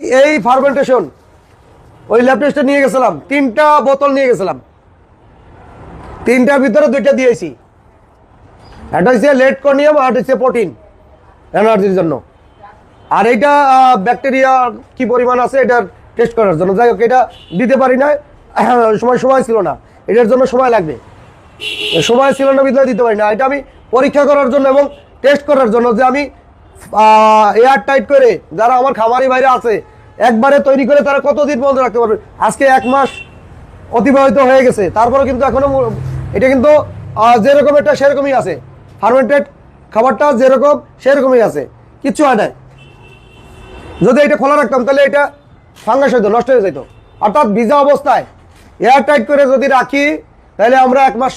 এই ফার্মেন্টেশন ওই ল্যাব টেস্টে নিয়ে গেছিলাম, তিনটা বোতল নিয়ে গেছিলাম। তিনটার ভিতরে দুইটা দিয়েছি। একটা হচ্ছে লেট কর্নিয়াম আর হচ্ছে প্রোটিন এনার্জির জন্য। আর এইটা ব্যাকটেরিয়া কি পরিমাণ আছে এটা টেস্ট করার জন্য। যাই হোক, এটা দিতে পারি না সময় সময় ছিল না। এটার জন্য সময় লাগবে। সময় ছিল না বিধায় দিতে পারি না। এটা আমি পরীক্ষা করার জন্য এবং টেস্ট করার জন্য যে আমি এয়ার টাইট করে যারা আমার খামারি বাইরে আছে একবারে তৈরি করে তারা কতদিন পর্যন্ত রাখতে পারবে? আজকে এক মাস অতিবাহিত হয়ে গেছে। তারপরে কিন্তু এখনও এটা কিন্তু যেরকম এটা সেরকমই আছে। ফার্মেন্টেড খাবারটা যেরকম সেরকমই আছে। কিচ্ছু হয় নাই। যদি এটা খোলা রাখতাম তাহলে এটা ফাঙ্গাস হইতো নষ্ট হয়ে যেত। অর্থাৎ ভিজা অবস্থায় এয়ার টাইট করে যদি রাখি তাহলে আমরা এক মাস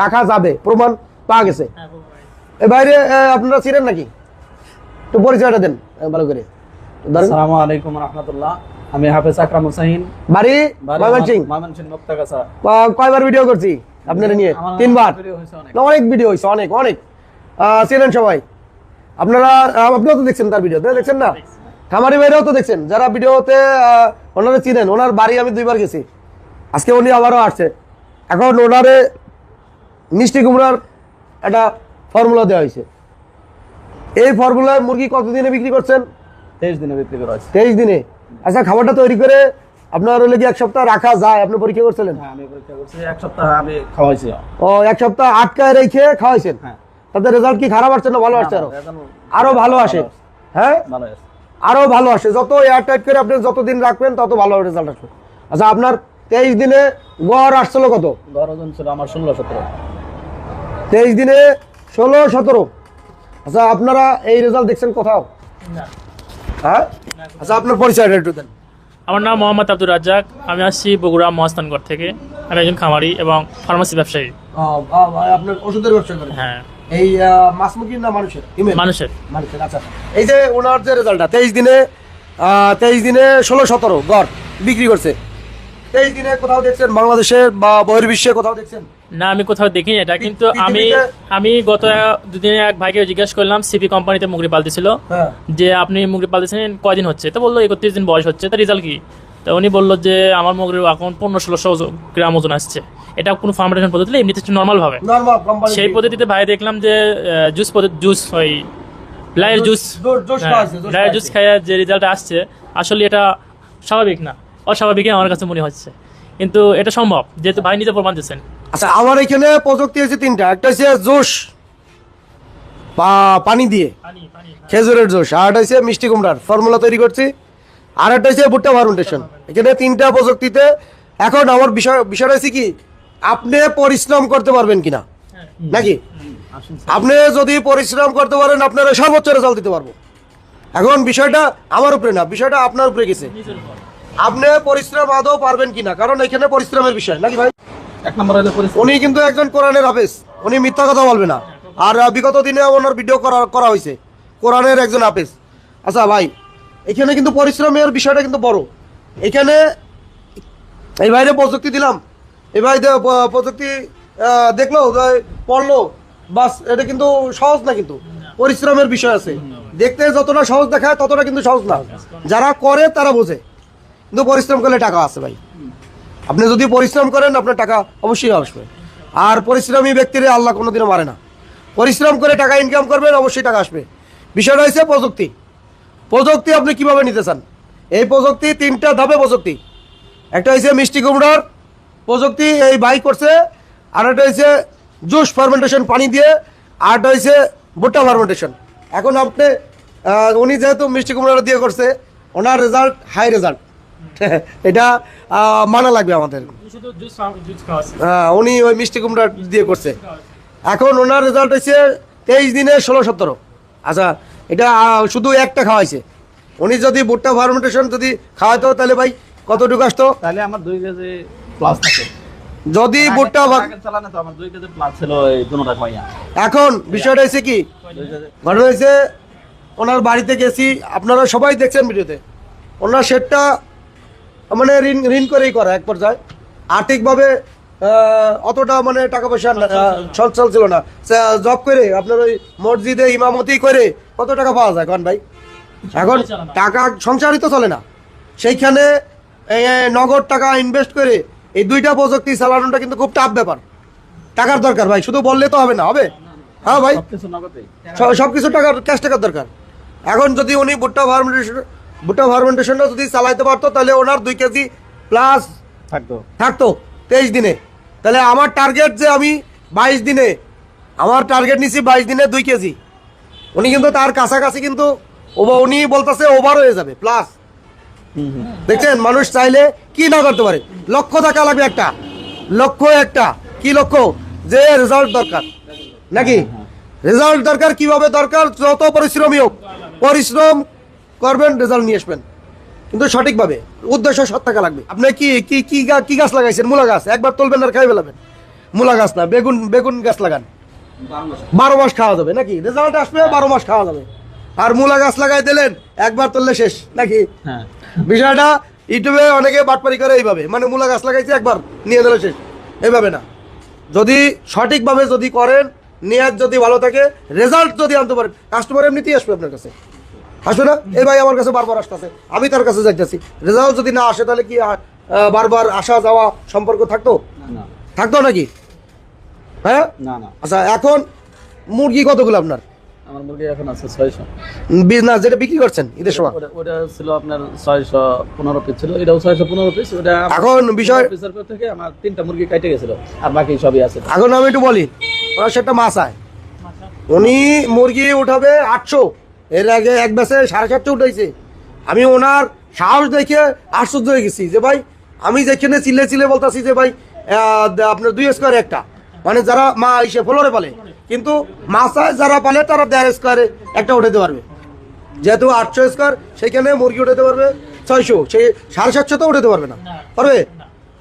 রাখা যাবে। প্রমাণ পাওয়া গেছে। এ বাইরে আপনারা ছিলেন নাকি? একটু পরিচয়টা দেন ভালো করে। আসসালামু আলাইকুম রহমতুল্লাহ। আমি হাফেজ আকরাম হুসাইন। বাড়ি? ময়মনসিং ময়মনসিং মুক্তাগাছা। কয়বার ভিডিও করছি? আপনারা নিয়ে। তিনবার? অনেক। ভিডিও হয়েছে অনেক অনেক। চেনেন সবাই। আপনারা আপনিও তো দেখছেন তার ভিডিও দেখছেন না? খামারি ভাইরাও তো দেখছেন যারা ভিডিওতে ওনারা চিনেন ওনার বাড়ি আমি দুইবার গেছি। আজকে উনি আবারও আসছে। এখন ওনারে মিষ্টি কুমড়ার একটা ফর্মুলা দেওয়া হয়েছে। এই ফর্মুলায় মুরগি কতদিনে বিক্রি করছেন? তেইশ দিনে বিক্রি করা হয়েছে। তেইশ দিনে। আচ্ছা খাবারটা তৈরি করে আপনার হলে কি এক সপ্তাহ রাখা যায়? আপনি পরীক্ষা করছিলেন? হ্যাঁ আমি পরীক্ষা করছি। এক সপ্তাহ আমি খাওয়াইছি। ও এক সপ্তাহ আটকায় রেখে খাওয়াইছেন? হ্যাঁ। তাতে রেজাল্ট কি খারাপ আসছে না ভালো আসছে আরও? আরও ভালো আসে। হ্যাঁ? ভালো আরও ভালো আসে। যত এয়ার টাইট করে আপনি যতদিন রাখবেন তত ভালো রেজাল্ট আসবে। আচ্ছা আপনার তেইশ দিনে গড় আসছিল কত? দশ ওজন ছিল আমার ষোলো সতেরো। তেইশ দিনে ষোলো সতেরো। আচ্ছা আপনারা এই রেজাল্ট দেখছেন কোথাও? হ্যাঁ? আচ্ছা আপনার পরিচয়টা একটু দেন। আমার নাম মোহাম্মদ আব্দুর রাজ্জাক। আমি আসছি বগুড়া মহাস্থানগড় থেকে। আমি একজন খামারি এবং ফার্মাসি ব্যবসায়ী। আপনার ওষুধের ব্যবসা করেন? হ্যাঁ। এই মাছ মুরগির না মানুষের? মানুষের। মানুষের আচ্ছা। এই যে ওনার যে রেজাল্টটা তেইশ দিনে তেইশ দিনে ষোলো সতেরো গড় বিক্রি করছে। তেইশ দিনে কোথাও দেখছেন বাংলাদেশে বা বহির্বিশ্বে কোথাও দেখছেন? না আমি কোথাও দেখিনি এটা কিন্তু আমি আমি গত দুদিনে এক ভাইকে জিজ্ঞেস করলাম সিপি কোম্পানিতে মুগরি পালতেছিল। হ্যাঁ। যে আপনি মুগরি পালতেছেন কয়দিন হচ্ছে? তো বলল একত্রিশ দিন বয়স হচ্ছে তো রেজাল্ট কি? তো উনি বলল যে আমার মুগরির এখন পনেরো ষোলোশো গ্রাম ওজন আসছে। এটা কোনো ফার্মেশন পদ্ধতি এমনিতে নর্মাল ভাবে। সেই পদ্ধতিতে ভাই দেখলাম যে জুস পদ্ধতি জুস ওই লাইয়ের জুস লাইয়ের জুস খাইয়া যে রেজাল্ট আসছে আসলে এটা স্বাভাবিক না। অস্বাভাবিকই আমার কাছে মনে হচ্ছে। কিন্তু এটা সম্ভব যেহেতু ভাই নিজে প্রমাণ দিচ্ছেন আচ্ছা আমার এখানে প্রযুক্তি হচ্ছে তিনটা। একটা হচ্ছে জোশ পা- পানি দিয়ে। খেজুরের জোশ আর একটা হচ্ছে মিষ্টি কুমড়ার ফর্মুলা তৈরি করছি। আর একটা হচ্ছে ভুট্টা ফার্মেন্টেশন এখানে তিনটা প্রযুক্তিতে এখন আমার বিষয় বিষয়টা হচ্ছে কি আপনি পরিশ্রম করতে পারবেন কিনা? নাকি? আপনি যদি পরিশ্রম করতে পারেন আপনারা সর্বোচ্চ রেজাল্ট দিতে পারব। এখন বিষয়টা আমার উপরে না বিষয়টা আপনার উপরে গেছে। আপনি পরিশ্রম আদৌ পারবেন কিনা? কারণ এখানে পরিশ্রমের বিষয় নাকি ভাই? এক নম্বর হলো উনি কিন্তু একজন কোরআনের হাফেজ উনি মিথ্যা কথা বলবে না। আর বিগত দিনে ওনার ভিডিও করা করা হয়েছে কোরআনের একজন হাফেজ। আচ্ছা ভাই এখানে কিন্তু পরিশ্রমের বিষয়টা কিন্তু বড়। এখানে এই বাইরে প্রযুক্তি দিলাম। এই ভাই প্রযুক্তি দেখল পড়ল বাস এটা কিন্তু সহজ না কিন্তু। পরিশ্রমের বিষয় আছে। দেখতে যতটা সহজ দেখায় ততটা কিন্তু সহজ না। যারা করে তারা বোঝে। কিন্তু পরিশ্রম করলে টাকা আছে ভাই। আপনি যদি পরিশ্রম করেন, আপনার টাকা অবশ্যই আসবে। আর পরিশ্রমী ব্যক্তিরে আল্লাহ কোনোদিনও মারে না। পরিশ্রম করে টাকা ইনকাম করবেন, অবশ্যই টাকা আসবে। বিষয়টা হচ্ছে প্রযুক্তি। প্রযুক্তি আপনি কীভাবে নিতে চান? এই প্রযুক্তি তিনটা ধাপে প্রযুক্তি। একটা হচ্ছে মিষ্টি কুমড়ার প্রযুক্তি, এই বাইক করছে। আর একটা হচ্ছে জুস ফার্মেন্টেশন পানি দিয়ে। আর একটা হচ্ছে ভুট্টা ফার্মেন্টেশন এখন আপনি উনি যেহেতু মিষ্টি কুমড়াটা দিয়ে করছে, ওনার রেজাল্ট হাই রেজাল্ট এটা মানা লাগবে আমাদের। হ্যাঁ, উনি ওই মিষ্টি কুমড়া দিয়ে করছে। এখন ওনার রেজাল্ট হচ্ছে তেইশ দিনে ষোলো সতেরো। আচ্ছা এটা শুধু একটা খাওয়াইছে। উনি যদি ভুট্টা ফার্মেন্টেশন যদি খাওয়াতো তাহলে ভাই কতটুকু আসতো? তাহলে আমার দুই কেজি প্লাস থাকে। যদি ভুট্টা এখন বিষয়টা হচ্ছে কি? ঘটনা হয়েছে ওনার বাড়িতে গেছি আপনারা সবাই দেখছেন ভিডিওতে। ওনার শেডটা মানে ঋণ ঋণ করেই করা এক পর্যায়ে। আর্থিকভাবে অতটা মানে টাকা পয়সা সচ্ছল ছিল না। জব করে আপনার ওই মসজিদে ইমামতি করে কত টাকা পাওয়া যায় কন ভাই? এখন টাকা সংসারই তো চলে না। সেইখানে নগদ টাকা ইনভেস্ট করে এই দুইটা প্রযুক্তি চালানোটা কিন্তু খুব টাফ ব্যাপার। টাকার দরকার ভাই শুধু বললে তো হবে না হবে? হ্যাঁ ভাই। সবকিছু সব কিছু টাকার ক্যাশ টাকার দরকার। এখন যদি উনি ভুট্টা ফার্মেন্টেশন ভুট্টা ফার্মেন্টেশনটা যদি চালাইতে পারতো তাহলে ওনার দুই কেজি প্লাস থাকতো। থাকতো তেইশ দিনে। তাহলে আমার টার্গেট যে আমি বাইশ দিনে আমার টার্গেট নিছি বাইশ দিনে দুই কেজি। উনি কিন্তু তার কাছাকাছি কিন্তু উনি বলতেছে ওভার হয়ে যাবে প্লাস দেখছেন? মানুষ চাইলে কি না করতে পারে? লক্ষ্য থাকা লাগবে একটা। লক্ষ্য একটা। কি লক্ষ্য যে রেজাল্ট দরকার। নাকি? রেজাল্ট দরকার কীভাবে দরকার? যত পরিশ্রমী হোক। পরিশ্রম করবেন রেজাল্ট নিয়ে আসবেন। কিন্তু সঠিকভাবে উদ্দেশ্য সৎ থাকা লাগবে। আপনি কি কি কি কি গাছ লাগাইছেন? মূলা গাছ। একবার তুলবেন আর খাই ফেলাবেন। মূলা গাছ না বেগুন বেগুন গাছ লাগান। বারো মাস খাওয়া যাবে নাকি? রেজাল্ট আসবে বারো মাস খাওয়া যাবে। আর মূলা গাছ লাগাই দিলেন একবার তুললে শেষ নাকি? হ্যাঁ। বিষয়টা ইউটিউবে অনেকে বাটপারি করে এইভাবে। মানে মূলা গাছ লাগাইছে একবার নিয়ে দিলে শেষ। এইভাবে না। যদি সঠিকভাবে যদি করেন নিয়াত যদি ভালো থাকে রেজাল্ট যদি আনতে পারেন কাস্টমার এমনিতেই আসবে আপনার কাছে। আসবে না? এই ভাই আমার কাছে বারবার আসতেছে। আমি তার কাছে যাইতেছি। রেজাল্ট যদি না আসে তাহলে কি বারবার আসা যাওয়া সম্পর্ক থাকতো? না থাকতো নাকি? হ্যাঁ? না না। আচ্ছা এখন মুরগি কতগুলো আপনার? আমার মুরগি এখন আছে ছয়শো। যেটা বিক্রি করছেন ঈদের সময়। ওটা ছিল আপনার ছয়শো পনেরো পিস ছিল এটাও ছয়শো পনেরো পিস ওটা আমার এখন বিষয় পিসের পর থেকে আমার তিনটা মুরগি কেটে গেছিল আর বাকি সবই আছে। এখন আমি একটু বলি সেটা মাছ আয় উনি মুরগি উঠাবে আটশো। এর আগে এক বেসে সাড়ে চারশো উঠাইছে। আমি ওনার সাহস দেখে আশ্চর্য হয়ে গেছি যে ভাই আমি যেখানে চিল্লে চিল্লে বলতাছি যে ভাই আপনার দুই স্কোয়ার একটা। মানে যারা মা এসে ফ্লোরে পালে। কিন্তু মাছায় যারা পালে তারা দেড় স্কোয়ারে একটা উঠাতে পারবে। যেহেতু আটশো স্কোয়ার সেখানে মুরগি উঠাতে পারবে ছয়শো। সেই সাড়ে সাতশো তো উঠাতে পারবে না। পারবে?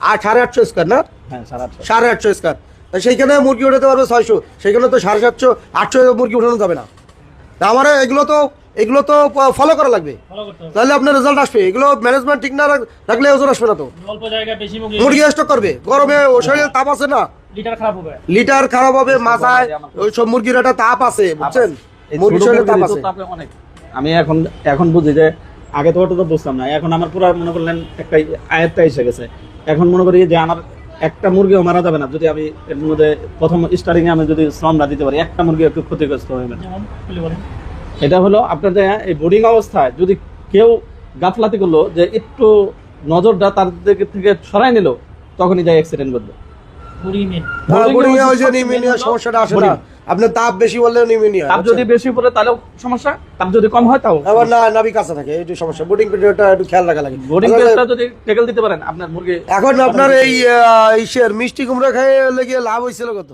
আর সাড়ে আটশো স্কোয়ার না? হ্যাঁ সাড়ে আটশো। স্কোয়ার সেইখানে মুরগি উঠাতে পারবে ছয়শো। সেখানে তো সাড়ে সাতশো আটশো মুরগি উঠানো যাবে না। আমার এগুলো তো এগুলো তো ফলো করা লাগবে। তাহলে আপনার রেজাল্ট আসবে। এগুলো ম্যানেজমেন্ট ঠিক না রাখলে ওজন আসবে না তো। অল্প জায়গায় বেশি মুরগি মুরগি স্টক করবে। গরমে ও শরীরে তাপ আছে না। লিটার খারাপ হবে। লিটার মাথায় ওই সব মুরগির একটা তাপ আছে বুঝছেন? মুরগির শরীরে তাপ আছে। আমি এখন এখন বুঝি যে আগে তো ওটা তো বুঝতাম না। এখন আমার পুরো মনে করলেন একটা আয়ত্তা এসে গেছে। এখন মনে করি যে আমার একটা মুরগিও মারা যাবে না যদি আমি এর মধ্যে প্রথম স্টার্টিং এ আমি যদি শ্রম না দিতে পারি একটা মুরগি একটু ক্ষতিগ্রস্ত হবে যেমন এটা হলো আপনাদের এই বোর্ডিং অবস্থায় যদি কেউ গাফলাতি করল যে একটু নজরটা তার দিকে থেকে সরাই নিল তখনই যায় অ্যাক্সিডেন্ট করবে। হ্যাঁ, সমস্যাটা আসে না। আপনার তাপ বেশি বললে নিউমোনিয়া তাপ যদি বেশি পড়ে তাহলেও সমস্যা তাপ যদি কম হয় তাও আবার না নাভি কাছে থাকে এই সমস্যা। বোর্ডিং পিরিয়ডটা একটু খেয়াল রাখা লাগে। বোর্ডিং পিরিয়ডটা যদি টেকেল দিতে পারেন আপনার মুরগি এখন আপনার এই ইসের মিষ্টি কুমড়া খেয়ে লেগে লাভ হয়েছিল কত?